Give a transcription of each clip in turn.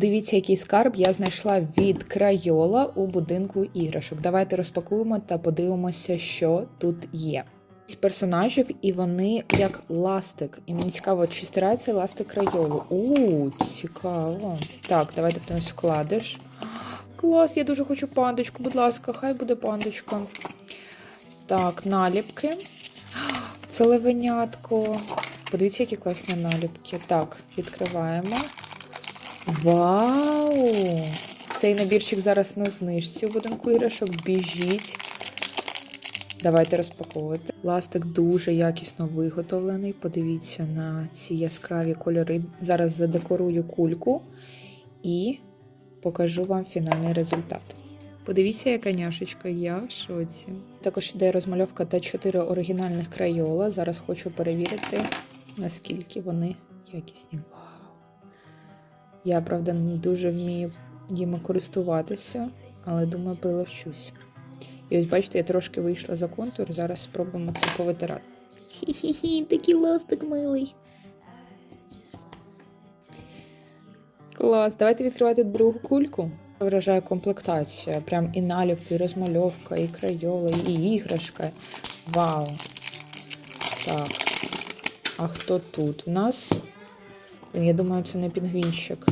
Дивіться, який скарб я знайшла від крайола у будинку іграшок. Давайте розпакуємо та подивимося, що тут є. Персонажів, і вони як ластик. І мені цікаво, чи стирається ластик крайолу. У, цікаво. Так, давайте хтось вкладеш. Клас, я дуже хочу пандочку, будь ласка, хай буде пандочка. Так, наліпки. Це левенятко. Подивіться, які класні наліпки. Так, відкриваємо. Вау! Цей набірчик зараз на знижці у будинку іграшок. Біжіть. Давайте розпаковувати. Ластик дуже якісно виготовлений. Подивіться на ці яскраві кольори. Зараз задекорую кульку і покажу вам фінальний результат. Подивіться, яка няшечка, я в шоці. Також іде розмальовка та 4 оригінальних крайола. Зараз хочу перевірити, наскільки вони якісні. Я, правда, не дуже вмію їми користуватися, але думаю, приловчусь. І ось бачите, я трошки вийшла за контур, зараз спробуємо це повитирати. Хі-хі-хі, такий ластик милий. Клас, давайте відкривати другу кульку. Вражає комплектація. Прям і наліпки, і розмальовка, і крайола, і іграшка. Вау. Так. А хто тут? У нас. Я думаю, це не пінгвінщик.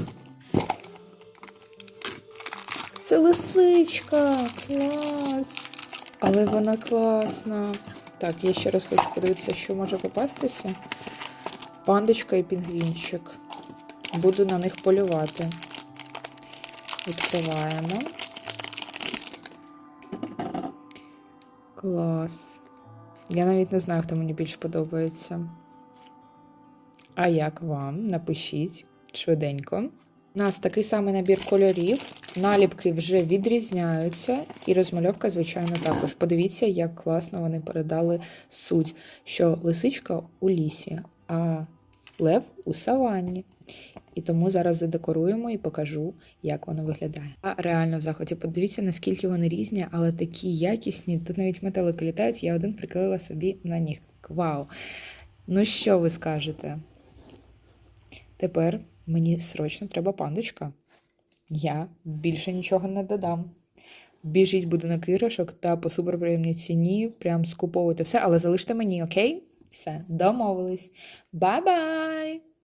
Це лисичка! Клас! Але вона класна. Так, я ще раз хочу подивитися, що може попастися. Пандочка і пінгвінчик. Буду на них полювати. Відкриваємо. Клас. Я навіть не знаю, хто мені більш подобається. А як вам? Напишіть швиденько. У нас такий самий набір кольорів. Наліпки вже відрізняються, і розмальовка, звичайно, також. Подивіться, як класно вони передали суть, що лисичка у лісі, а лев у саванні. І тому зараз задекоруємо і покажу, як воно виглядає. А реально в заході подивіться, наскільки вони різні, але такі якісні. Тут навіть метелики літають, я один приклеїла собі на нігтик. Вау! Ну що ви скажете? Тепер мені срочно треба пандочка. Я більше нічого не додам. Біжіть будинок іграшок та по суперприємній ціні прям скуповуйте все, але залиште мені, окей? Все, домовились. Бай-бай!